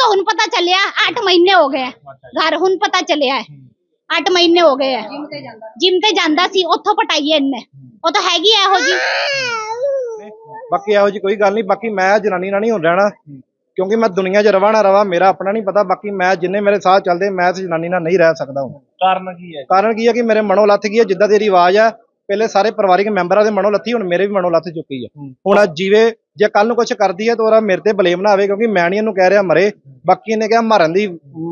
ਤਾਂ ਹੁਣ ਪਤਾ ਚੱਲਿਆ 8 ਮਹੀਨੇ ਹੋ ਗਏ। ਘਰ ਹੁਣ ਪਤਾ ਚੱਲਿਆ ਹੈ। 8 ਮਹੀਨੇ ਹੋ ਗਏ ਹੈ। ਜਿਮ ਤੇ ਜਾਂਦਾ ਸੀ। ਉੱਥੋਂ ਪਟਾਈ ਹੈ। ਇਹਨੇ ਉਹ ਤਾਂ ਹੈਗੀ ਇਹੋ ਜੀ ਬਾਕੀ ਇਹੋ ਜੀ ਕੋਈ ਗੱਲ ਨਹੀਂ ਬਾਕੀ ਮੈਂ ਜਨਾਨੀ ਨਾਲ ਨਹੀਂ ਹੁਣ ਰਹਿਣਾ। ਕਿਉਂਕਿ ਮੈਂ ਦੁਨੀਆ 'ਚ ਰਵਾਂ ਨਾ ਰਵਾਂ ਮੇਰਾ ਆਪਣਾ ਨਹੀਂ ਪਤਾ। ਬਾਕੀ ਮੈਂ ਜਿੰਨੇ ਮੇਰੇ ਸਾਹ ਚੱਲਦੇ ਮੈਂ ਇਸ ਜਨਾਨੀ ਨਾਲ ਨਹੀਂ ਰਹਿ ਸਕਦਾ ਹੁਣ। ਕਾਰਨ ਕੀ ਹੈ? ਕਾਰਨ ਕੀ ਹੈ ਕਿ ਮੇਰੇ ਮਨੋਂ ਲੱਥ ਗਈ ਹੈ ਜਿੱਦਾਂ ਤੇਰੀ ਆਵਾਜ਼ ਆ ਪਹਿਲੇ ਸਾਰੇ ਪਰਿਵਾਰਿਕ ਮੈਂਬਰਾਂ ਦੇ ਮਨੋਂ ਲੱਥੀ ਹੁਣ ਮੇਰੇ ਵੀ ਮਨੋਂ ਲੱਥ ਚੁੱਕੀ ਹੈ। ਹੁਣ ਅੱਜ ਜੀਵੇ ਜੇ ਕੱਲ ਨੂੰ ਕੁਝ ਕਰਦੀ ਹੈ ਤਾਂ ਉਹਦਾ ਮੇਰੇ ਤੇ ਬਲੇਮ ਨਾ ਆਵੇ ਕਿਉਂਕਿ ਮੈਂ ਨਹੀਂ ਇਹਨੂੰ ਕਹਿ ਰਿਹਾ ਮਰੇ। ਬਾਕੀ ਇਹਨੇ ਕਿਹਾ ਮਾਰਨ ਦੀ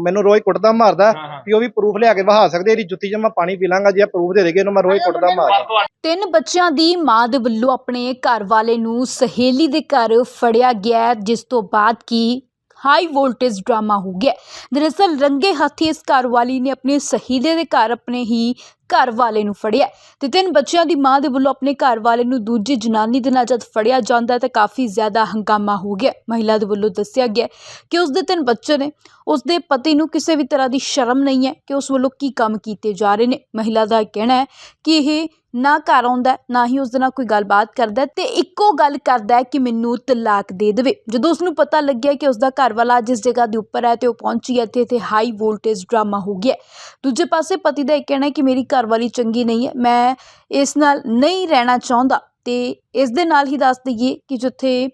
ਮੈਨੂੰ ਰੋਜ਼ ਕੁੱਟਦਾ ਮਾਰਦਾ ਵੀ ਉਹ ਵੀ ਪ੍ਰੂਫ ਲਿਆ ਕੇ ਵਹਾ ਸਕਦੇ ਇਹਦੀ ਜੁੱਤੀ 'ਚ ਮੈਂ ਪਾਣੀ ਪੀ ਲਾਂਗਾ ਜੇ ਪ੍ਰੂਫ ਦੇ ਦੇਗੇ ਇਹਨੂੰ ਮੈਂ ਰੋਜ਼ ਕੁੱਟਦਾ ਮਾਰਦਾ ਤਿੰਨ ਬੱਚਿਆਂ ਦੀ ਮਾਂ ਦੇ ਵੱਲੋਂ ਆਪਣੇ ਘਰ ਵਾਲੇ ਨੂੰ ਸਹੇਲੀ ਦੇ ਘਰ ਫੜਿਆ ਗਿਆ ਜਿਸ ਤੋਂ ਬਾਅਦ ਕੀ ਹਾਈ ਵੋਲਟੇਜ ਡਰਾਮਾ ਹੋ ਗਿਆ। ਦਰਅਸਲ ਰੰਗੇ ਹੱਥੀ ਇਸ ਘਰ ਵਾਲੀ ਨੇ ਆਪਣੇ ਸਹੇਲੀ ਦੇ ਘਰ ਆਪਣੇ ਹੀ ਘਰ ਵਾਲੇ ਨੂੰ ਫੜਿਆ ਹੈ ਤੇ ਤਿੰਨ ਬੱਚਿਆਂ ਦੀ ਮਾਂ ਦੇ ਵੱਲੋਂ ਆਪਣੇ ਘਰ ਵਾਲੇ ਨੂੰ ਦੂਜੀ ਜਨਾਨੀ ਦੇ ਨਾਲ ਜਦ ਫੜਿਆ ਜਾਂਦਾ ਤਾਂ ਕਾਫੀ ਜ਼ਿਆਦਾ ਹੰਗਾਮਾ ਹੋ ਗਿਆ ਮਹਿਲਾ ਦੇ ਵੱਲੋਂ ਦੱਸਿਆ ਗਿਆ ਕਿ ਉਸ ਦੇ ਤਿੰਨ ਬੱਚੇ ਨੇ, ਉਸ ਦੇ ਪਤੀ ਨੂੰ ਕਿਸੇ ਵੀ ਤਰ੍ਹਾਂ ਦੀ ਸ਼ਰਮ ਨਹੀਂ ਹੈ ਕਿ ਉਸ ਵੱਲੋਂ ਕੀ ਕੰਮ ਕੀਤੇ ਜਾ ਰਹੇ ਨੇ। ਮਹਿਲਾ ਦਾ ਕਹਿਣਾ ਹੈ ਕਿ ਇਹ ਨਾ ਘਰ ਆਉਂਦਾ ਨਾ ਹੀ ਉਸ ਦੇ ਨਾਲ ਕੋਈ ਗੱਲਬਾਤ ਕਰਦਾ ਹੈ ਤੇ ਇੱਕੋ ਗੱਲ ਕਰਦਾ ਕਿ ਮੈਨੂੰ ਤਲਾਕ ਦੇ ਦੇਵੇ। ਜਦੋਂ ਉਸ ਨੂੰ ਪਤਾ ਲੱਗਿਆ ਕਿ ਉਸ ਦਾ ਘਰ ਵਾਲਾ ਜਿਸ ਜਗ੍ਹਾ ਦੇ ਉੱਪਰ ਹੈ ਤੇ ਉਹ ਪਹੁੰਚੀ ਹੈ ਤੇ ਇੱਥੇ ਹਾਈ ਵੋਲਟੇਜ ਡਰਾਮਾ ਹੋ ਗਿਆ ਦੂਜੇ ਪਾਸੇ ਪਤੀ ਦਾ ਇਹ ਕਹਿਣਾ ਕਿ ਮੇਰੀ ਘਰਵਾਲੀ ਚੰਗੀ ਨਹੀਂ ਹੈ। ਮੈਂ ਇਸ ਨਾਲ ਨਹੀਂ ਰਹਿਣਾ ਚਾਹੁੰਦਾ ਅਤੇ ਇਸ ਦੇ ਨਾਲ ਹੀ ਦੱਸ ਦੇਈਏ ਕਿ ਜਿੱਥੇ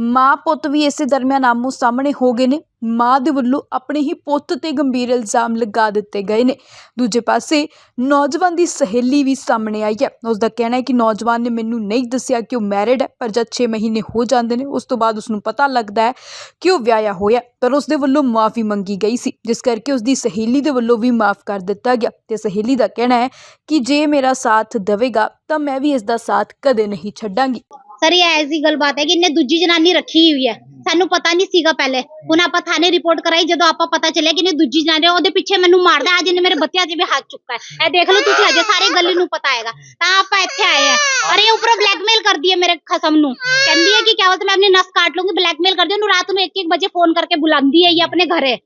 ਮਾਂ ਪੁੱਤ ਵੀ ਇਸੇ ਦਰਮਿਆਨ ਆਮੋ ਸਾਹਮਣੇ ਹੋ ਗਏ ਨੇ। ਮਾਂ ਦੇ ਵੱਲੋਂ ਆਪਣੇ ਹੀ ਪੁੱਤ ਤੇ ਗੰਭੀਰ ਇਲਜ਼ਾਮ ਲਗਾ ਦਿੱਤੇ ਗਏ ਨੇ। ਦੂਜੇ ਪਾਸੇ ਨੌਜਵਾਨ ਦੀ ਸਹੇਲੀ ਵੀ ਸਾਹਮਣੇ ਆਈ ਹੈ। ਉਸ ਦਾ ਕਹਿਣਾ ਹੈ ਕਿ ਨੌਜਵਾਨ ਨੇ ਮੈਨੂੰ ਨਹੀਂ ਦੱਸਿਆ ਕਿ ਉਹ ਮੈਰਿਡ ਹੈ, ਪਰ ਜਦ 6 ਮਹੀਨੇ ਹੋ ਜਾਂਦੇ ਨੇ, ਉਸ ਤੋਂ ਬਾਅਦ ਉਸ ਨੂੰ ਪਤਾ ਲੱਗਦਾ ਹੈ ਕਿ ਉਹ ਵਿਆਹਿਆ ਹੋਇਆ ਪਰ ਉਸ ਦੇ ਵੱਲੋਂ ਮਾਫੀ ਮੰਗੀ ਗਈ ਸੀ, ਜਿਸ ਕਰਕੇ ਉਸ ਦੀ ਸਹੇਲੀ ਦੇ ਵੱਲੋਂ ਵੀ ਮਾਫ ਕਰ ਦਿੱਤਾ ਗਿਆ। ਤੇ ਸਹੇਲੀ ਦਾ ਕਹਿਣਾ ਹੈ ਕਿ ਜੇ ਮੇਰਾ ਸਾਥ ਦੇਵੇਗਾ, ਤਾਂ ਮੈਂ ਵੀ ਇਸ ਦਾ ਸਾਥ ਕਦੇ ਨਹੀਂ ਛੱਡਾਂਗੀ। ਸਰ ਇਹ ਐਸੀ ਗੱਲਬਾਤ ਹੈ ਕਿ ਇਹਨੇ ਦੂਜੀ ਜਨਾਨੀ ਰੱਖੀ ਹੋਈ ਹੈ। ਸਾਨੂੰ ਪਤਾ ਨਹੀਂ ਸੀਗਾ ਪਹਿਲੇ। ਹੁਣ ਆਪਾਂ ਥਾਣੇ ਰਿਪੋਰਟ ਕਰਾਈ ਜਦੋਂ ਆਪਾਂ ਪਤਾ ਚੱਲਿਆ ਕਿ ਇਹਨੇ ਦੂਜੀ ਜਨਾਨੀ ਉਹਦੇ ਪਿੱਛੇ ਮੈਨੂੰ ਮਾਰਦਾ ਅੱਜ ਇਹਨੇ ਮੇਰੇ ਬੱਚਿਆਂ 'ਤੇ ਵੀ ਹੱਥ ਚੁੱਕਾ ਹੈ। ਇਹ ਦੇਖ ਲਓ ਤੁਸੀਂ ਅਜੇ ਸਾਰੀ ਗਲੀ ਨੂੰ ਪਤਾ ਹੈਗਾ। ਤਾਂ ਆਪਾਂ ਇੱਥੇ ਆਏ ਆ ਔਰ ਇਹ ਉੱਪਰੋਂ ਬਲੈਕਮੇਲ ਕਰਦੀ ਹੈ ਮੇਰੇ ਖਸਮ ਨੂੰ। ਕਹਿੰਦੀ ਹੈ ਕਿ ਕਿਆ ਬੋਲਤੇ ਮੈਂ ਆਪਣੀ ਨਸ ਕਾਟ ਲੂੰਗੀ ਬਲੈਕਮੇਲ ਕਰਦੀ ਹੈ। ਉਹਨੂੰ ਰਾਤ ਨੂੰ 1-1 ਵਜੇ ਫੋਨ ਕਰਕੇ ਬੁਲਾਉਂਦੀ ਹੈ ਇਹ ਆਪਣੇ ਘਰੇ।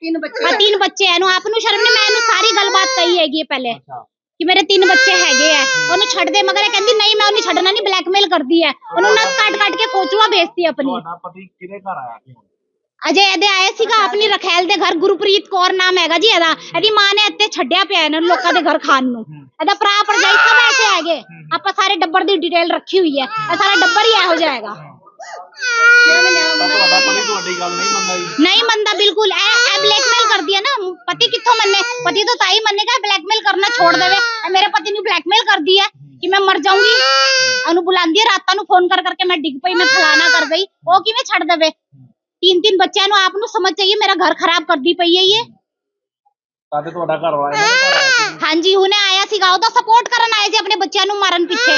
ਤਿੰਨ ਬੱਚੇ ਤਿੰਨ ਬੱਚੇ ਐ ਨੂੰ ਆਪ ਨੂੰ ਸ਼ਰਮ ਨਹੀਂ ਮੈਂ ਇਹਨੂੰ ਸਾਰੀ ਗੱਲਬਾਤ ਕਹੀ ਹੈਗੀ ਪਹਿਲੇ। ਕਿ ਮੇਰੇ ਤਿੰਨ ਬੱਚੇ ਹੈਗੇ ਆ। ਉਹਨੂੰ ਛੱਡ ਦੇ ਮਗਰ ਇਹ ਕਹਿੰਦੀ ਨਹੀਂ ਮੈਂ ਉਹਨੂੰ ਛੱਡਣਾ ਨਹੀਂ ਬਲੈਕਮੇਲ ਕਰਦੀ ਹੈ ਉਹਨੂੰ ਨਸ ਕੱਟ ਕੱਟ ਕੇ ਕੋਚੂਆ ਵੇਚਦੀ ਹੈ ਆਪਣੀ। ਤੁਹਾਡਾ ਪਤੀ ਕਿਹਦੇ ਘਰ ਆਇਆ ਸੀ ਅਜੇ ਇਹਦੇ ਆਏ ਸੀਗਾ ਆਪਣੀ ਰਖੈਲ ਦੇ ਘਰ ਗੁਰਪ੍ਰੀਤ ਕੌਰ ਨਾਮ ਹੈਗਾ ਜੀ ਇਹਦਾ। ਇਹਦੀ ਮਾਂ ਨੇ ਇੱਥੇ ਛੱਡਿਆ ਪਿਆ ਇਹਨਾਂ ਨੂੰ ਲੋਕਾਂ ਦੇ ਘਰ ਖਾਣ ਨੂੰ। ਇਹਦਾ ਭਰਾ ਭਰਜਾਈ ਸਭ ਐਸੇ ਹੈਗੇ। ਆਪਾਂ ਸਾਰੇ ਡੱਬਰ ਦੀ ਡਿਟੇਲ ਰੱਖੀ ਹੋਈ ਹੈ। ਇਹ ਸਾਰਾ ਡੱਬਰ ਹੀ ਇਹੋ ਜਿਹਾ ਹੈਗਾ। ਤੁਹਾਡਾ ਪਤੀ ਤੁਹਾਡੀ ਗੱਲ ਨਹੀਂ ਮੰਨਦਾ ਜੀ ਨਹੀਂ ਮੰਨਦਾ ਬਿਲਕੁਲ ਇਹ ਇਹ ਬਲੈਕਮੇਲ ਕਰਦੀ ਹੈ ਨਾ। ਪਤੀ ਕਿੱਥੋਂ ਮੰਨੇ? ਪਤੀ ਤਾਂ ਤਾਈ ਮੰਨੇਗਾ ਬਲੈਕਮੇਲ ਕਰਨਾ ਛੋੜ ਦੇਵੇ। ਇਹ ਮੇਰੇ ਪਤੀ ਨੂੰ ਬਲੈਕਮੇਲ ਕਰਦੀ ਹੈ ਕਿ ਮੈਂ ਮਰ ਜਾਊਂਗੀ। ਉਹਨੂੰ ਬੁਲਾਉਂਦੀ ਹੈ ਰਾਤਾਂ ਨੂੰ ਫੋਨ ਕਰ ਕਰਕੇ ਮੈਂ ਡਿੱਗ ਪਈ ਮੈਂ ਫਲਾਣਾ ਕਰ ਗਈ। ਉਹ ਕਿਵੇਂ ਛੱਡ ਦੇਵੇ? ਤਿੰਨ ਤਿੰਨ ਬੱਚਿਆਂ ਨੂੰ ਆਪ ਨੂੰ ਸਮਝ ਚਾਹੀਏ ਮੇਰਾ ਘਰ ਖਰਾਬ ਕਰਦੀ ਪਈ ਹੈ ਇਹ। ਤੁਹਾਡਾ ਘਰ ਵਾਲਾ ਹਾਂਜੀ ਹੁਣੇ ਆਇਆ ਸੀਗਾ। ਉਹਦਾ ਸਪੋਰਟ ਕਰਨ ਆਏ ਸੀ ਆਪਣੇ ਬੱਚਿਆਂ ਨੂੰ ਮਾਰਨ ਪਿੱਛੇ।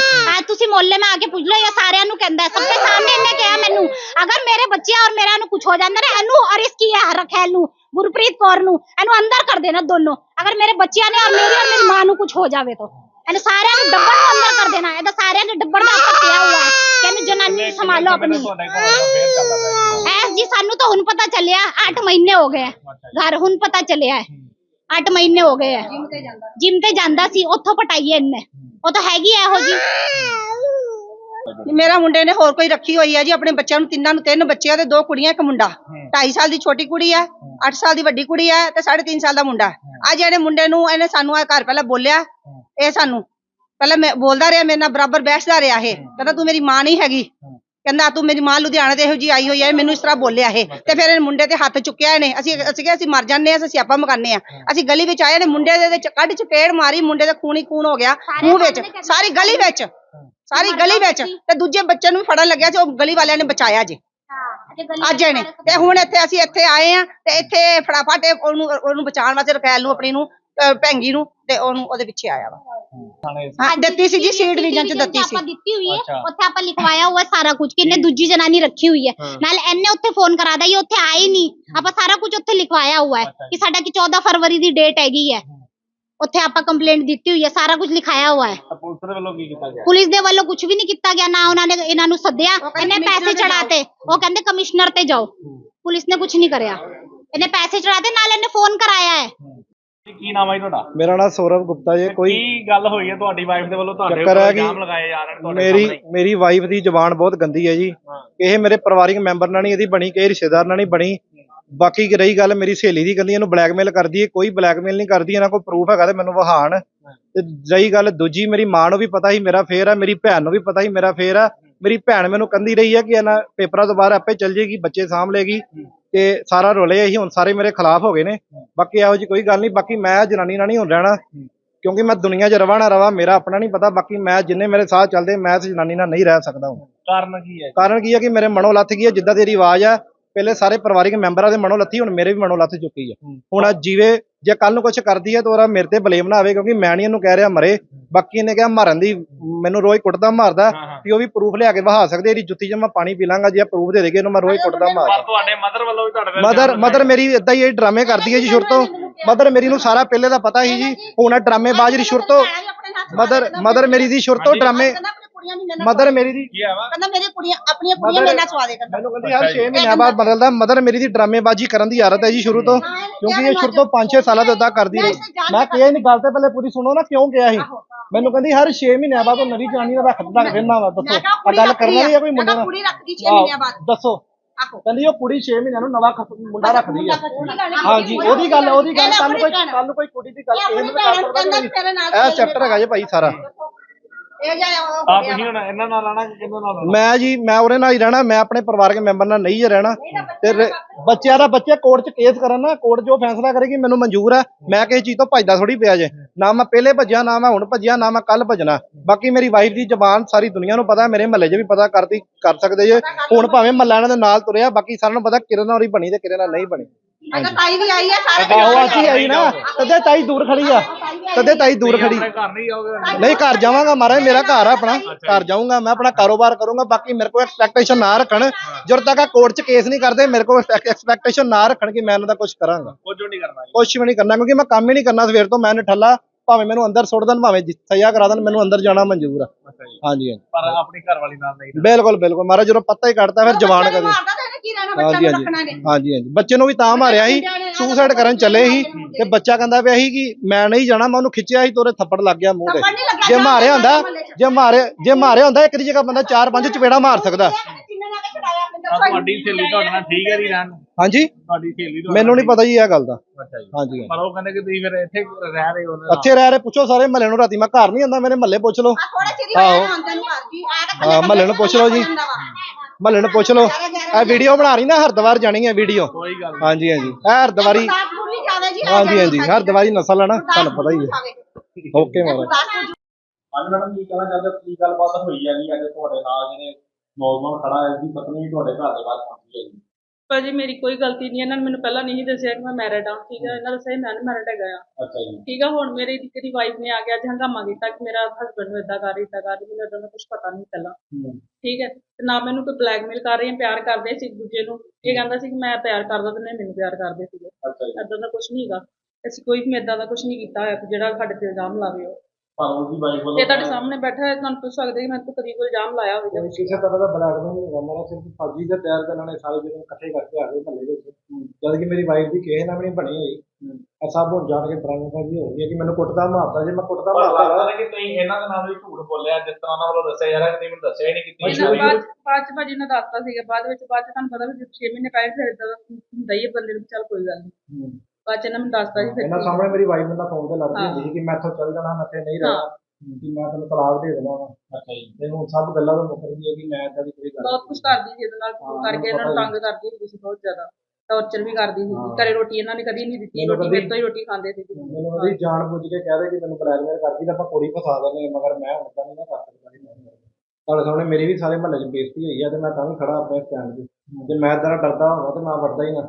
ਤੁਸੀਂ ਮੁਹੱਲੇ ਮੈਂ ਆ ਕੇ ਪੁੱਛ ਲਓ ਇਹ ਸਾਰਿਆਂ ਨੂੰ ਕਹਿੰਦਾ ਹੈ। ਸਭ ਦੇ ਸਾਹਮਣੇ ਇਹਨੇ ਕਿਹਾ ਮੈਨੂੰ ਅਗਰ ਮੇਰੇ ਬੱਚਿਆਂ ਔਰ ਮੇਰਾ ਨੂੰ ਕੁਝ ਹੋ ਜਾਂਦਾ ਨਾ ਇਹਨੂੰ ਅਰੈਸਟ ਕੀਆ ਰਖੈਲ ਨੂੰ ਗੁਰਪ੍ਰੀਤ ਕੌਰ ਨੂੰ ਇਹਨੂੰ ਅੰਦਰ ਕਰ ਦੇਣਾ ਦੋਨੋਂ ਅਗਰ ਮੇਰੇ ਬੱਚਿਆਂ ਨੇ ਔਰ ਮੇਰੀ ਔਰ ਮੇਰੀ ਮਾਂ ਨੂੰ ਕੁਝ ਹੋ ਜਾਵੇ ਤਾਂ। ਇਹਨੂੰ ਸਾਰਿਆਂ ਨੂੰ ਡੱਬਰ ਨੂੰ ਅੰਦਰ ਕਰ ਦੇਣਾ ਇਹਦਾ ਸਾਰਿਆਂ ਦੇ ਡੱਬਰ ਦਾ ਆਪਾ ਪਿਆ ਹੋਇਆ ਹੈ ਕਿ ਇਹਨੂੰ ਜਨਾਨੀ ਨੂੰ ਸੰਭਾਲੋ ਆਪਣੀ। ਐਸ ਜੀ ਸਾਨੂੰ ਤਾਂ ਹੁਣ ਪਤਾ ਚੱਲਿਆ 8 ਮਹੀਨੇ ਹੋ ਗਏ ਹੈ। ਘਰ ਹੁਣ ਪਤਾ ਚੱਲਿਆ ਹੈ 8 ਮਹੀਨੇ ਹੋ ਗਏ ਹੈ। ਜਿਮ ਤੇ ਜਾਂਦਾ। ਸੀ ਉੱਥੋਂ ਪਟਾਈ ਹੈ। ਇਹਨੇ ਉਹ ਤਾਂ ਹੈਗੀ ਹੈ ਇਹੋ ਜੀ ਮੇਰਾ ਮੁੰਡੇ ਨੇ ਹੋਰ ਕੋਈ ਰੱਖੀ ਹੋਈ ਹੈ ਜੀ ਆਪਣੇ ਬੱਚਿਆਂ ਨੂੰ ਤਿੰਨਾਂ ਨੂੰ ਤਿੰਨ ਬੱਚੇ ਆ ਤੇ ਦੋ ਕੁੜੀਆਂ ਇੱਕ ਮੁੰਡਾ। 2.5 ਸਾਲ ਦੀ ਛੋਟੀ ਕੁੜੀ ਹੈ 8 ਸਾਲ ਦੀ ਵੱਡੀ ਕੁੜੀ ਹੈ ਤੇ 3.5 ਸਾਲ ਦਾ ਮੁੰਡਾ। ਅੱਜ ਇਹਨੇ ਮੁੰਡੇ ਨੂੰ ਇਹਨੇ ਸਾਨੂੰ ਆ ਘਰ ਪਹਿਲਾਂ ਬੋਲਿਆ ਇਹ ਸਾਨੂੰ। ਪਹਿਲਾਂ ਮੈਂ ਬੋਲਦਾ ਰਿਹਾ ਮੇਰੇ ਨਾਲ ਬਰਾਬਰ ਬੈਠਦਾ ਰਿਹਾ ਇਹ। ਕਹਿੰਦਾ ਤੂੰ ਮੇਰੀ ਮਾਂ ਨਹੀਂ ਹੈਗੀ। ਕਹਿੰਦਾ ਤੂੰ ਮੇਰੀ ਮਾਂ ਲੁਧਿਆਣੇ ਤੇ ਇਹੋ ਜੀ ਆਈ ਹੋਈ ਹੈ ਮੈਨੂੰ ਇਸ ਤਰ੍ਹਾਂ ਬੋਲਿਆ ਇਹ। ਤੇ ਫਿਰ ਇਹ ਮੁੰਡੇ ਤੇ ਹੱਥ ਚੁੱਕਿਆ ਇਹਨੇ। ਅਸੀਂ ਅਸੀਂ ਕਿਹਾ ਅਸੀਂ ਮਰ ਜਾਂਦੇ ਆ ਅਸੀਂ ਸਿਆਪਾ ਮਕਾਨੇ ਆ ਅਸੀਂ ਗਲੀ ਵਿੱਚ ਆਏ ਨੇ ਮੁੰਡੇ ਦੇ ਵਿੱਚ ਕੱਢ ਚਪੇੜ ਮਾਰੀ ਮੁੰਡੇ ਦਾ ਖੂਨ ਹੀ ਖੂਨ ਹੋ ਗਿਆ ਮੂੰਹ ਵਿੱਚ ਸਾਰੀ ਗਲੀ ਵਿੱਚ ਸਾਰੀ ਗਲੀ ਵਿੱਚ। ਤੇ ਦੂਜੇ ਬੱਚੇ ਨੂੰ ਵੀ ਫੜਨ ਲੱਗਿਆ ਸੀ ਉਹ ਗਲੀ ਵਾਲਿਆਂ ਨੇ ਬਚਾਇਆ ਜੀ। ਅੱਜ ਇਹਨੇ। ਤੇ ਹੁਣ ਇੱਥੇ ਅਸੀਂ ਇੱਥੇ ਆਏ ਆ ਤੇ ਇੱਥੇ ਫਟਾਫਟ ਉਹਨੂੰ ਉਹਨੂੰ ਬਚਾਉਣ ਵਾਸਤੇ ਰਕੈਲ ਨੂੰ ਆਪਣੀ ਨੂੰ ਭੈਂਗੀ ਨੂੰ ਤੇ ਉਹਨੂੰ ਉਹਦੇ ਪਿੱਛੇ ਆਇਆ ਵਾ। ਥਾਣੇ ਹਾਂ ਦਿੱਤੀ ਸੀ ਜੀ ਸੀਟ ਵਿਜਨ ਚ ਦਿੱਤੀ ਸੀ। ਆਪਾਂ ਦਿੱਤੀ ਹੋਈ ਹੈ ਅੱਛਾ। ਉੱਥੇ ਆਪਾਂ ਲਿਖਵਾਇਆ ਹੋਇਆ ਸਾਰਾ ਕੁਝ ਕਿ ਇਹਨੇ ਦੂਜੀ ਜਨਾਨੀ ਰੱਖੀ ਹੋਈ ਹੈ। ਨਾਲ ਇਹਨੇ ਉੱਥੇ ਫੋਨ ਕਰਾਦਾ ਇਹ ਉੱਥੇ ਆਈ ਨਹੀਂ। ਆਪਾਂ ਸਾਰਾ ਕੁਝ ਉੱਥੇ ਲਿਖਵਾਇਆ ਹੋਇਆ ਹੈ ਕਿ ਸਾਡਾ ਕਿ 14 ਫਰਵਰੀ ਦੀ ਡੇਟ ਹੈਗੀ ਹੈ। ਉੱਥੇ ਆਪਾਂ ਕੰਪਲੇਂਟ ਦਿੱਤੀ ਹੋਈ ਹੈ ਸਾਰਾ ਕੁਝ ਲਿਖਾਇਆ ਹੋਇਆ ਹੈ। ਤਾਂ ਪੁਲਿਸ ਦੇ ਵੱਲੋਂ ਕੀ ਕੀਤਾ ਗਿਆ? ਪੁਲਿਸ ਦੇ ਵੱਲੋਂ ਕੁਝ ਵੀ ਨਹੀਂ ਕੀਤਾ ਗਿਆ ਨਾ ਉਹਨਾਂ ਨੇ ਇਹਨਾਂ ਨੂੰ ਸੱਦਿਆ ਇਹਨੇ ਪੈਸੇ ਚੜਾਤੇ ਉਹ ਕਹਿੰਦੇ ਕਮਿਸ਼ਨਰ ਤੇ ਜਾਓ। ਪੁਲਿਸ ਨੇ ਕੁਝ ਨਹੀਂ ਕਰਿਆ। ਇਹਨੇ ਪੈਸੇ ਚੜਾਤੇ ਨਾਲ ਇਹਨੇ ਫੋਨ ਕਰਾਇਆ ਹੈ। ਕੀ ਨਾਮ ਹੈ ਤੁਹਾਡਾ? ਮੇਰਾ ਨਾਮ ਸੌਰਵ ਗੁਪਤਾ ਜੇ ਕੋਈ ਕੀ ਗੱਲ ਹੋਈ ਹੈ ਤੁਹਾਡੀ ਵਾਈਫ ਦੇ ਵੱਲੋਂ? ਤੁਹਾਡੇ ਚੱਕਰ ਹੈ ਕਿ ਇਲਜ਼ਾਮ ਲਗਾਏ ਜਾ ਰਹੇ ਨੇ ਤੁਹਾਡੇ ਮੇਰੀ ਸਾਹਮਣੇ। ਮੇਰੀ ਵਾਈਫ ਦੀ ਜ਼ਬਾਨ ਬਹੁਤ ਗੰਦੀ ਹੈ ਜੀ। ਇਹ ਮੇਰੇ ਪਰਿਵਾਰਿਕ ਮੈਂਬਰ ਨਾਲ ਨਹੀਂ ਇਹਦੀ ਬਣੀ ਕਿਸੇ ਰਿਸ਼ਤੇਦਾਰ ਨਾਲ ਨਹੀਂ ਬਣੀ। ਬਾਕੀ ਕੀ ਰਹੀ ਗੱਲ ਮੇਰੀ ਸਹੇਲੀ ਦੀ ਕਹਿੰਦੀ ਇਹਨੂੰ ਬਲੈਕਮੇਲ ਕਰਦੀ ਹੈ ਕੋਈ ਬਲੈਕਮੇਲ ਨਹੀਂ ਕਰਦੀ ਇਹਨਾਂ ਕੋਲ ਪ੍ਰੂਫ ਹੈਗਾ ਤੇ ਮੈਨੂੰ ਵਹਾਣ। ਤੇ ਰਹੀ ਗੱਲ ਦੂਜੀ ਮੇਰੀ ਮਾਂ ਨੂੰ ਵੀ ਪਤਾ ਸੀ ਮੇਰਾ ਫੇਰ ਆ ਮੇਰੀ ਭੈਣ ਨੂੰ ਵੀ ਪਤਾ ਸੀ ਮੇਰਾ ਫੇਰ ਆ। ਮੇਰੀ ਭੈਣ ਮੈਨੂੰ ਕਹਿੰਦੀ ਰਹੀ ਹੈ ਕਿ ਇਹਨਾਂ ਪੇਪਰਾਂ ਤੋਂ ਬਾਅਦ ਆਪੇ ਚੱਲ ਜੇਗੀ ਬੱਚੇ ਸਾਂਭ ਲੇਗੀ। ਤੇ ਸਾਰਾ ਰੋਲੇ ਅਸੀਂ ਹੁਣ ਸਾਰੇ ਮੇਰੇ ਖਿਲਾਫ ਹੋ ਗਏ ਨੇ। ਬਾਕੀ ਇਹੋ ਜੀ ਕੋਈ ਗੱਲ ਨਹੀਂ ਬਾਕੀ ਮੈਂ ਜਨਾਨੀ ਨਾਲ ਨਹੀਂ ਹੁਣ ਰਹਿਣਾ। ਕਿਉਂਕਿ ਮੈਂ ਦੁਨੀਆ 'ਚ ਰਵਾਂ ਨਾ ਰਵਾਂ ਮੇਰਾ ਆਪਣਾ ਨਹੀਂ ਪਤਾ। ਬਾਕੀ ਮੈਂ ਜਿੰਨੇ ਮੇਰੇ ਸਾਹ ਚੱਲਦੇ ਮੈਂ ਇਸ ਜਨਾਨੀ ਨਾਲ ਨਹੀਂ ਰਹਿ ਸਕਦਾ ਹੁਣ। ਕਾਰਨ ਕੀ ਹੈ ਕਾਰਨ ਕੀ ਹੈ ਕਿ ਮੇਰੇ ਮਨੋਂ ਲੱਥ ਗਈ ਹੈ ਜਿੱਦਾਂ ਤੇਰੀ ਆਵਾਜ਼ ਆ ਪਹਿਲੇ ਸਾਰੇ ਪਰਿਵਾਰਿਕ ਮੈਂਬਰਾਂ ਦੇ ਮਨੋਂ ਲੱਥੀ ਹੁਣ ਮੇਰੇ ਵੀ ਮਨੋਂ ਲੱਥ ਚੁੱਕੀ ਹੈ। ਹੁਣ ਜੀਵੇ ਜੇ ਕੱਲ ਨੂੰ ਕੁਝ ਕਰਦੀ ਹੈ ਤਾਂ ਉਹਦਾ ਮੇਰੇ ਤੇ ਬਲੇਮ ਨਾ ਆਵੇ ਕਿਉਂਕਿ ਮੈਂ ਨਹੀਂ ਇਹਨੂੰ ਕਹਿ ਰਿਹਾ ਮਰੇ। ਬਾਕੀ ਇਹਨੇ ਕਿਹਾ ਮਾਰਨ ਦੀ ਮੈਨੂੰ ਰੋਜ਼ ਕੁੱਟਦਾ ਮਾਰਦਾ ਵੀ ਉਹ ਵੀ ਪ੍ਰੂਫ ਲਿਆ ਕੇ ਵਹਾ ਸਕਦੇ ਇਹਦੀ ਜੁੱਤੀ 'ਚ ਮੈਂ ਪਾਣੀ ਪੀ ਲਾਂਗਾ ਜੇ ਪ੍ਰੂਫ ਦੇ ਦੇਗੇ ਇਹਨੂੰ ਮੈਂ ਰੋਜ਼ ਕੁੱਟਦਾ ਮਾਰਦਾ। ਤੁਹਾਡੇ ਮਦਰ ਵੱਲੋਂ ਵੀ ਤੁਹਾਡੇ ਮਦਰ ਮਦਰ ਮੇਰੀ ਇਦਾਂ ਹੀ ਇਹ ਡਰਾਮੇ ਕਰਦੀ ਹੈ ਜੀ ਸ਼ੁਰੂ ਤੋਂ ਮਦਰ ਮੇਰੀ ਨੂੰ ਸਾਰਾ ਪਹਿਲੇ ਦਾ ਪਤਾ ਸੀ ਜੀ। ਹੁਣ ਡਰਾਮੇਬਾਜ਼ ਦੀ ਸ਼ੁਰੂ ਤੋਂ ਮਦਰ ਮਦਰ ਮੇਰੀ ਦੀ ਸ਼ੁਰੂ ਤੋਂ ਡਰਾਮੇ ਮਦਰ ਮੇਰੀ ਦੀ ਕੀ ਕਹਿੰਦਾ ਮੇਰੀ ਕੁੜੀਆਂ ਆਪਣੀਆਂ ਕੁੜੀਆਂ ਮੇਰੇ ਨਾਲ ਸਵਾ ਦੇ ਕਰਦਾ ਮੈਨੂੰ ਕਹਿੰਦੀ ਹਰ 6 ਮਹੀਨਿਆਂ ਬਾਅਦ ਬਦਲਦਾ ਮਦਰ ਮੇਰੀ ਦੀ ਡਰਾਮੇਬਾਜ਼ੀ ਕਰਨ ਦੀ ਆਦਤ ਹੈ ਜੀ ਸ਼ੁਰੂ ਤੋਂ ਕਿਉਂਕਿ ਇਹ ਸ਼ੁਰੂ ਤੋਂ 5-6 ਸਾਲਾਂ ਤੋਂ ਇਦਾਂ ਕਰਦੀ ਰਹੀ। ਮੈਂ ਕਿਹਾ ਨਹੀਂ ਗੱਲ ਤੇ ਪਹਿਲੇ ਪੂਰੀ ਸੁਣੋ ਨਾ ਕਿਉਂ ਕਿਹਾ ਸੀ ਮੈਨੂੰ ਕਹਿੰਦੀ ਹਰ 6 ਮਹੀਨਿਆਂ ਬਾਅਦ ਉਹ ਨਵੀਂ ਜਵਾਨੀ ਦਾ ਰੱਖ ਰੱਖ ਦਿੰਦਾ ਵਾ ਦੱਸੋ। ਆ ਗੱਲ ਕਰਨਾ ਨਹੀਂ ਹੈ ਕੋਈ ਮੁੰਡੇ ਕੁੜੀ ਰੱਖਦੀ 6 ਮਹੀਨਿਆਂ ਬਾਅਦ। ਦੱਸੋ। ਕਹਿੰਦੀ ਉਹ ਕੁੜੀ 6 ਮਹੀਨਿਆਂ ਨੂੰ ਨਵਾਂ ਮੁੰਡਾ ਰੱਖਦੀ ਹੈ। ਹਾਂ ਹਾਂਜੀ ਉਹਦੀ ਗੱਲ ਉਹਦੀ ਗੱਲ ਕੱਲ ਕੋਈ ਕੱਲ ਕੋਈ ਕੁੜੀ ਦੀ ਗੱਲ। ਇਹ ਚੈਪਟਰ ਹੈਗਾ ਜੀ ਭਾਈ ਸਾਰਾ। ਇਹ ਜਾ ਉਹ ਆਪ ਤੁਸੀਂ ਹੁਣ ਇਹਨਾਂ ਨਾਲ ਰਹਿਣਾ ਕਿ ਕਿਹਦੇ ਨਾਲ ਰਹਿਣਾ ਮੈਂ ਜੀ ਮੈਂ ਉਹਦੇ ਨਾਲ ਹੀ ਰਹਿਣਾ ਮੈਂ ਆਪਣੇ ਪਰਿਵਾਰਕ ਮੈਂਬਰ ਨਾਲ ਨਹੀਂ ਰਹਿਣਾ। ਤੇ ਰ- ਬੱਚਿਆਂ ਦਾ ਬੱਚੇ ਕੋਰਟ 'ਚ ਕੇਸ ਕਰਨ ਨਾ ਕੋਰਟ ਜੋ ਫੈਸਲਾ ਕਰੇਗੀ ਮੈਨੂੰ ਮਨਜ਼ੂਰ ਹੈ ਮੈਂ ਕਿਸੇ ਚੀਜ਼ ਤੋਂ ਭੱਜਦਾ ਥੋੜੀ ਪਿਆ ਜੇ। ਨਾ ਮੈਂ ਪਹਿਲੇ ਭੱਜਿਆ ਨਾ ਮੈਂ ਹੁਣ ਭੱਜਿਆ ਨਾ ਮੈਂ ਕੱਲ ਭੱਜਣਾ। ਬਾਕੀ ਮੇਰੀ ਵਾਈਫ ਦੀ ਜ਼ਬਾਨ ਸਾਰੀ ਦੁਨੀਆ ਨੂੰ ਪਤਾ ਮੇਰੇ ਮਹੱਲੇ 'ਚ ਵੀ ਪਤਾ ਕਰਦੀ ਕਰ ਸਕਦੇ ਜੇ। ਹੁਣ ਭਾਵੇਂ ਮਹੱਲਾ ਇਹਨਾਂ ਦੇ ਨਾਲ ਤੁਰਿਆ ਬਾਕੀ ਸਾਰਿਆਂ ਨੂੰ ਪਤਾ ਕਿਰਨ ਨਾਲ ਹੀ ਬਣੀ ਤੇ ਕਿਰਨ ਨਾਲ ਨਹੀਂ ਬਣੀ। ਅਗਰ ਤਾਈ ਵੀ ਆਈ ਹੈ ਸਾਰੇ ਆਹੋ ਅਸੀਂ ਆਈ ਨਾ। ਤਦੇ ਤਾਈ ਦੂਰ ਖੜੀ ਆ। ਤਦੇ ਤਾਈ ਦੂਰ ਖੜੀ। ਆਪਣੇ ਘਰ ਨਹੀਂ ਜਾਓਗੇ ਨਹੀਂ ਘਰ ਜਾਵਾਂਗਾ ਮਹਾਰਾਜ ਮੇਰਾ ਘਰ ਆ ਆਪਣਾ। ਘਰ ਜਾਊਂਗਾ ਮੈਂ ਆਪਣਾ ਕਾਰੋਬਾਰ ਕਰੂੰਗਾ। ਬਾਕੀ ਮੇਰੇ ਕੋਲ ਐਕਸਪੈਕਟੇਸ਼ਨ ਨਾ ਰੱਖਣ। ਜਦੋਂ ਤੱਕ ਆ ਕੋਰਟ 'ਚ ਕੇਸ ਨਹੀਂ ਕਰਦੇ ਮੇਰੇ ਕੋਲ ਐਕਸਪੈਕਟੇਸ਼ਨ ਨਾ ਰੱਖਣ ਕਿ ਮੈਂ ਇਹਨਾਂ ਦਾ ਕੁਝ ਕਰਾਂਗਾ। ਕੁਝ ਨਹੀਂ ਕਰਨਾ ਜੀ। ਕੁਝ ਵੀ ਨਹੀਂ ਕਰਨਾ ਕਿਉਂਕਿ ਮੈਂ ਕੰਮ ਹੀ ਨਹੀਂ ਕਰਨਾ ਸਵੇਰ ਤੋਂ। ਮੈਂ ਨਠੱਲਾ ਭਾਵੇਂ ਮੈਨੂੰ ਅੰਦਰ ਸੁੱਟ ਦੇਣ ਭਾਵੇਂ ਸਜ਼ਾ ਕਰਾ ਦੇਣ ਮੈਨੂੰ ਅੰਦਰ ਜਾਣਾ ਮਨਜ਼ੂਰ ਆ। ਅੱਛਾ ਜੀ। ਹਾਂਜੀ ਹਾਂਜੀ। ਪਰ ਆਪਣੀ ਘਰ ਵਾਲੀ ਨਾਲ ਨਹੀਂ। ਬਿਲਕੁਲ ਬਿਲਕੁਲ। ਮਹਾਰਾਜ ਜਦੋਂ ਪੱਤਾ ਹੀ ਕੱਢਤਾ ਫਿਰ ਜਵਾਨ ਕਦੇ। ਮਾਰਦਾ ਤਾਂ ਬੱਚਾ ਹਾਂਜੀ ਨੂੰ ਹਾਂਜੀ। ਰੱਖਣਾ ਨੇ। ਹਾਂਜੀ ਹਾਂਜੀ। ਬੱਚੇ ਨੂੰ ਵੀ ਤਾਂ ਮਾਰਿਆ ਸੀ। ਸੁਸਾਈਡ ਕਰਨ ਚੱਲੇ ਸੀ। ਤੇ ਬੱਚਾ ਕਹਿੰਦਾ ਪਿਆ ਸੀ ਕਿ ਮੈਂ ਨਹੀਂ ਜਾਣਾ ਮੈਂ ਉਹਨੂੰ ਖਿੱਚਿਆ ਸੀ ਤੇ ਉਹਦੇ ਥੱਪੜ ਲੱਗ ਗਿਆ ਮੂੰਹ ਥੱਪੜ ਨਹੀਂ ਤੇ ਜੇ ਮਾਰਿਆ ਹੁੰਦਾ। ਜੇ ਮਾਰਿਆ ਜੇ ਮਾਰਿਆ ਹੁੰਦਾ ਇੱਕ ਦੀ ਜਗ੍ਹਾ ਬੰਦਾ ਚਾਰ ਪੰਜ ਚਪੇੜਾ ਮਾਰ ਸਕਦਾ। ਕਿੰਨੇ ਨਾ ਕੇ ਛਡਾਇਆ ਮੈਨੂੰ ਤਾਂ ਤੁਹਾਡੀ ਸਹੇਲੀ ਤੁਹਾਡੇ ਨਾਲ ਠੀਕ ਹੈ ਜੀ ਰਹਿਣ। ਨੂੰ? ਹਾਂਜੀ? ਤੁਹਾਡੀ ਸਹੇਲੀ ਤੁਹਾਡੇ ਮੈਨੂੰ ਨਹੀਂ ਪਤਾ ਜੀ ਇਹ ਗੱਲ ਦਾ। ਨਾਲ- ਅੱਛਾ ਜੀ। ਹਾਂਜੀ ਹਾਂਜੀ। ਪਰ ਉਹ ਕਹਿੰਦੇ ਕਿ ਤੁਸੀਂ ਫਿਰ ਇੱਥੇ ਰਹਿ ਰਹੇ ਹੋ ਨਾਲ। ਇੱਥੇ ਰਹਿ ਰਹੇ ਪੁੱਛੋ ਸਾਰੇ ਮਹੱਲੇ ਨੂੰ ਰਾਤੀ ਮੈਂ ਘਰ ਨਹੀਂ ਆਉਂਦਾ ਮੇਰੇ ਮਹੱਲੇ ਪੁੱਛ ਲਓ। ਆ ਥੋੜਾ ਚਿਰ ਹੀ ਹੋਇਆ ਆਹੋ। ਆਉਂਦੇ ਨੂੰ ਘਰ ਜੀ ਆ ਤਾਂ ਹਾਂ, ਮਹੱਲੇ ਨੂੰ ਪੁੱਛ ਲਓ ਜੀ। ਮਹੱਲੇ ਨੂੰ ਪੁੱਛ ਲਓ। ਇਹ ਵੀਡੀਓ ਬਣਾ ਰਹੀ ਨਾ ਹਰਦਵਾਰ ਜਾਣੀ ਹੈ ਵੀਡੀਓ ਕੋਈ ਗੱਲ ਨਹੀਂ। ਹਾਂਜੀ ਹਾਂਜੀ। ਇਹ ਹਰਦਵਾਰੀ ਗੁਰਦਾਸਪੁਰ ਨਹੀਂ ਜੀ ਹਾਂਜੀ ਹਾਂਜੀ। ਹਰਦਵਾਰੀ ਨਸਲ ਹੈ ਨਾ ਤੁਹਾਨੂੰ ਪਤਾ ਹੀ ਹੈ। ਓਕੇ ਮਹਾਰਾਜ ਗੁਰਦਾਸਪੁਰ ਅੱਜ ਮੈਡਮ ਕੀ ਕਹਿਣਾ ਚਾਹੁੰਦੇ ਹੋ? ਕੀ ਗੱਲਬਾਤ ਹੋਈ ਹੈ ਜੀ? ਅੱਜ ਤੁਹਾਡੇ ਨਾਲ ਜਿਹੜੇ ਨੌਜਵਾਨ ਖੜਾ ਹੈ ਦੀ ਪਤਨੀ ਵੀ ਤੁਹਾਡੇ ਘਰ ਦੇ ਬਾਹਰ ਪਹੁੰਚੀ ਹੈ ਜੀ। ਭਾਜੀ ਮੇਰੀ ਕੋਈ ਗਲਤੀ ਨਹੀਂ ਹੈ। ਇਹਨਾਂ ਨੇ ਮੈਨੂੰ ਪਹਿਲਾਂ ਨਹੀਂ ਦੱਸਿਆ ਕਿ ਮੈਂ ਮੈਰਿਡ ਹਾਂ ਠੀਕ ਹੈ ਇਹਨਾਂ ਦਾ ਸਹੀ ਮੈਂ ਮੈਰਿਡ ਹੈਗਾ ਆ। ਅੱਛਾ ਜੀ। ਠੀਕ ਹੈ ਹੁਣ ਮੇਰੀ ਜਿਹੜੀ ਵਾਈਫ ਨੇ ਆ ਕੇ ਅੱਜ ਹੰਗਾਮਾ ਕੀਤਾ ਕਿ ਮੇਰਾ ਹਸਬੰਡ ਨੂੰ ਇਦਾਂ ਕਰ ਰਹੀ ਇਦਾਂ ਕਰ ਰਹੀ ਮੈਨੂੰ ਇਦਾਂ ਦਾ ਕੁਝ ਪਤਾ ਨਹੀਂ ਪਹਿਲਾਂ। ਠੀਕ ਹੈ ਤੇ ਨਾ ਮੈਨੂੰ ਕੋਈ ਬਲੈਕਮੇਲ ਕਰ ਰਹੀ ਹੈ ਪਿਆਰ ਕਰਦੇ ਸੀ ਇੱਕ ਦੂਜੇ ਨੂੰ। ਇਹ ਕਹਿੰਦਾ ਸੀ ਕਿ ਮੈਂ ਪਿਆਰ ਕਰਦਾ ਤੇ ਨਹੀਂ ਮੈਨੂੰ ਪਿਆਰ ਕਰਦੇ ਸੀਗੇ। ਅੱਛਾ ਜੀ। ਇਦਾਂ ਦਾ ਕੁਝ ਨਹੀਂ ਹੈਗਾ ਅਸੀਂ ਕੋਈ ਵੀ ਇਦਾਂ ਦਾ ਕੁਝ ਨਹੀਂ ਕੀਤਾ ਹੋਇਆ ਕਿ ਜਿਹੜਾ ਸਾਡੇ ਤੇ ਇਲਜ਼ਾਮ ਲਾਵੇ ਉਹ। ਪਰ ਉਹਦੀ ਵਾਈਫ ਵੱਲੋਂ ਇਹ ਤੁਹਾਡੇ ਸਾਹਮਣੇ ਬੈਠਾ ਹੈ ਤੁਹਾਨੂੰ ਪੁੱਛ ਸਕਦੇ ਕਿ ਮੈਂ ਤੋਂ ਕਦੀ ਕੋਈ ਇਲਜ਼ਾਮ ਲਾਇਆ ਹੋਵੇ ਜਾਂ ਕੁਛ। ਕਿਸੇ ਤਰ੍ਹਾਂ ਦਾ ਬਲੈਕ ਨਹੀਂ ਹੈਗਾ ਮੇਰਾ ਸਿਰਫ ਫੌਜੀ ਦੇ ਪਿਆਰ ਦੇ ਨਾਲ ਇਹ ਸਾਰੇ ਜਿਹੜੇ ਇਕੱਠੇ ਕਰਕੇ ਆ ਗਏ ਮਹੱਲੇ ਵਿੱਚ। ਜਦ ਕਿ ਮੇਰੀ ਵਾਈਫ ਦੀ ਕਿਸੇ ਨਾਲ ਵੀ ਨਹੀਂ ਬਣੀ ਹੋਈ। ਇਹ ਸਭ ਹੁਣ ਜਾਣ ਕੇ ਡਰਾਮੇ ਬਾਜੀ ਹੋ ਗਈ ਹੈ ਕਿ ਮੈਨੂੰ ਕੁੱਟਦਾ ਮਾਰਦਾ ਜੇ ਮੈਂ ਕੁੱਟਦਾ ਪਰ ਮਾਰਦਾ ਕਿ ਤੁਸੀਂ ਇਹਨਾਂ ਦੇ ਨਾਲ ਵੀ ਝੂਠ ਬੋਲਿਆ ਜਿਸ ਤਰ੍ਹਾਂ ਉਹਨਾਂ ਵੱਲੋਂ ਦੱਸਿਆ ਜਾ ਰਿਹਾ ਕਿ ਤੁਸੀਂ ਮੈਨੂੰ ਦੱਸਿਆ ਹੀ ਨਹੀਂ ਕੀਤੀ ਬਾਅਦ ਬਾਅਦ ਭਾਜੀ ਨੇ ਦੱਸਤਾ ਸੀਗਾ ਬਾਅਦ ਵਿੱਚ ਬਾਅਦ ਤੁਹਾਨੂੰ ਪਤਾ ਵੀ 6 ਮਹੀਨੇ ਪਹਿਲੇ ਫਿਰ ਇਦਾਂ ਦਾ ਹੁੰਦਾ ਹੀ ਬੰਦੇ ਨੂੰ ਚੱਲ ਕੋਈ ਗੱਲ ਨਹੀਂ ਬਾਅਦ ਇਹਨਾਂ ਮੈਨੂੰ ਦੱਸਤਾ ਸੀ ਫਿਰ ਇਹਨਾਂ ਸਾਹਮਣੇ ਮੇਰੀ ਵਾਈਫ ਨਾਲ ਫੋਨ ਤੇ ਲੜਦੀ। ਹੁੰਦੀ ਸੀ ਕਿ ਮੈਂ ਇੱਥੋਂ ਚੱਲ ਜਾਣਾ ਮੈਂ ਇੱਥੇ ਨਹੀਂ ਰਹਿਣਾ ਕਿ ਮੈਂ ਤੈਨੂੰ ਤਲਾਕ ਦੇ ਦੇਣਾ ਅੱਛਾ ਜੀ। ਤੇ ਹੁਣ ਸਭ ਗੱਲਾਂ ਤੋਂ ਮੁੱਕਰ ਗਈ ਹੈ ਕਿ ਮੈਂ ਏਦਾਂ ਦੀ ਕੋਈ ਗੱਲ ਬਹੁਤ ਕੁਝ ਕਰਦੀ ਸੀ ਇਹਦੇ ਨਾਲ ਹਾਂ, ਕਰਕੇ ਇਹਨਾਂ ਨੂੰ ਤੰਗ ਕਰਦੀ ਹੁੰਦੀ ਸੀ ਬਹੁਤ ਜ਼ਿਆਦਾ। ਟੌਰਚਰ ਵੀ ਕਰਦੀ ਸੀ। ਘਰੇ ਰੋਟੀ ਇਹਨਾਂ ਨੇ ਕਦੀ ਨਹੀਂ ਦਿੱਤੀ ਰੋਟੀ ਮੇਰੇ ਤੋਂ ਹੀ ਰੋਟੀ ਖਾਂਦੇ ਸੀ। ਮੈਨੂੰ ਉਹਦੀ ਜਾਣ ਬੁੱਝ ਕੇ ਕਹਿ ਕਿ ਮੈਨੂੰ ਬਲੈਕਮੇਲ ਕਰਦੀ ਤਾਂ ਆਪਾਂ ਕੁੜੀ ਫਸਾ ਦਿੰਦੇ ਹਾਂ, ਮਗਰ ਮੈਂ ਹੁਣ ਤਾਂ ਨਹੀਂ ਨਾ ਕਰ ਸਕਦਾ ਤੁਹਾਡੇ ਸਾਹਮਣੇ ਮੇਰੀ ਵੀ ਸਾਰੇ ਮਹੱਲੇ 'ਚ ਬੇਇੱਜ਼ਤੀ ਹੋਈ ਆ ਤੇ ਮੈਂ ਤਾਂ ਵੀ ਖੜਾ ਆਪਣੇ ਸਟੈਂਡ 'ਤੇ। ਜੇ ਮੈਂ ਤੇਰਾ ਡਰਦਾ ਹੁੰਦਾ ਤੇ ਮੈਂ ਵੜਦਾ ਹੀ ਨਾ।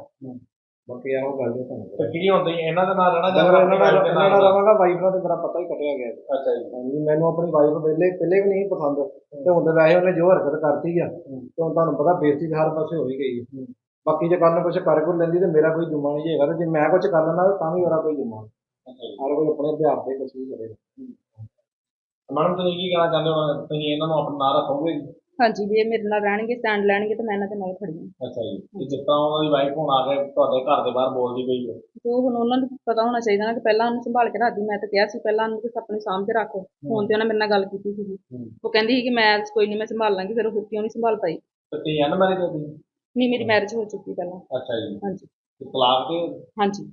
ਬਾਕੀ ਇਹੋ ਗੱਲ ਹੈ ਤੁਹਾਨੂੰ ਤੇ ਕੀ ਹੁੰਦਾ ਜੀ? ਇਹਨਾਂ ਦੇ ਨਾਲ ਰਹਿਣਾ ਜਾਂ ਇਹਨਾਂ ਨਾਲ ਦੇ ਇਹਨਾਂ ਨਾਲ ਰਵਾਂਗਾ ਵਾਈਫ ਨਾਲ ਤੇ ਮੇਰਾ ਪਤਾ ਹੀ ਕੱਟਿਆ ਗਿਆ। ਅੱਛਾ ਜੀ। ਹਾਂਜੀ ਮੈਨੂੰ ਆਪਣੀ ਵਾਈਫ ਪਹਿਲੇ ਪਹਿਲੇ ਵੀ ਨਹੀਂ ਪਸੰਦ। ਤੇ ਹੁਣ ਤੇ ਵੈਸੇ ਉਹਨੇ ਜੋ ਹਰਕਤ ਕਰਤੀ ਆ ਤੇ ਹੁਣ ਤੁਹਾਨੂੰ ਪਤਾ ਬੇਇੱਜ਼ਤੀ ਹਰ ਪਾਸੇ ਹੋ ਹੀ ਗਈ ਹੈ। ਬਾਕੀ ਜੇ ਕੱਲ ਨੂੰ ਕੁਝ ਕਰ ਕਰ ਲੈਂਦੀ ਤੇ ਮੇਰਾ ਕੋਈ ਜੁਮਾ ਨਹੀਂ ਹੈਗਾ ਤੇ ਜੇ ਮੈਂ ਕੁਝ ਕਰ ਲੈਣਾ ਤਾਂ ਵੀ ਉਹਦਾ ਕੋਈ ਜੁਮਾ ਹਰ ਕੋਈ ਆਪਣੇ ਅਭਿਆਸ ਤੇ ਕੁਝ ਵੀ ਕਰੇਗਾ ਮੈਡਮ ਤੁਸੀਂ ਕੀ ਕਹਿਣਾ ਚਾਹੁੰਦੇ ਹੋ? ਤੁਸੀਂ ਇਹਨਾਂ ਨੂੰ ਆਪਣਾ ਰੱਖੋਗੇ? ਹਾਂਜੀ ਵੀ ਇਹ ਮੇਰੇ ਨਾਲ ਰਹਿਣਗੇ ਸਟੈਂਡ ਲੈਣਗੇ ਤਾਂ ਮੈਂ ਇਹਨਾਂ ਦੇ ਨਾਲ ਖੜੀ ਹਾਂ। ਅੱਛਾ ਜੀ ਤੇ ਜਿਸ ਤਰ੍ਹਾਂ ਉਹਨਾਂ ਦੀ ਵਾਈਫ ਹੁਣ ਆ ਕੇ ਤੁਹਾਡੇ ਘਰ ਦੇ ਬਾਹਰ ਬੋਲਦੀ ਪਈ ਹੈ। ਤੇ ਉਹ ਹੁਣ ਉਹਨਾਂ ਨੂੰ ਪਤਾ ਹੋਣਾ ਚਾਹੀਦਾ ਨਾ ਕਿ ਪਹਿਲਾਂ ਉਹਨੂੰ ਸੰਭਾਲ ਕੇ ਰੱਖਦੀ ਮੈਂ ਤਾਂ ਕਿਹਾ ਸੀ ਪਹਿਲਾਂ ਉਹਨੂੰ ਤੁਸੀਂ ਆਪਣੇ ਸਾਹਮਣੇ ਰੱਖੋ। ਹੁਣ ਤੇ ਉਹਨੇ ਮੇਰੇ ਨਾਲ ਗੱਲ ਕੀਤੀ ਸੀਗੀ। ਉਹ ਕਹਿੰਦੀ ਸੀ ਕਿ ਮੈਂ ਕੋਈ ਨਹੀਂ ਮੈਂ ਸੰਭਾਲ ਲਾਂਗੀ ਫਿਰ ਉਹ ਕਿਉਂ ਨਹੀਂ ਸੰਭਾਲ ਪਾਈ? ਤੇ ਤੁਸੀਂ ਅਨਮੈਰਿਡ ਹੋ ਤੁਸੀਂ ਨਹੀਂ ਮੇਰੀ ਮੈਰਿਜ ਹੋ ਚੁੱਕੀ ਪਹਿਲਾਂ। ਅੱਛਾ ਜੀ। ਹਾਂਜੀ। ਤੇ ਤਲਾਕ ਤੇ ਹਾਂਜੀ।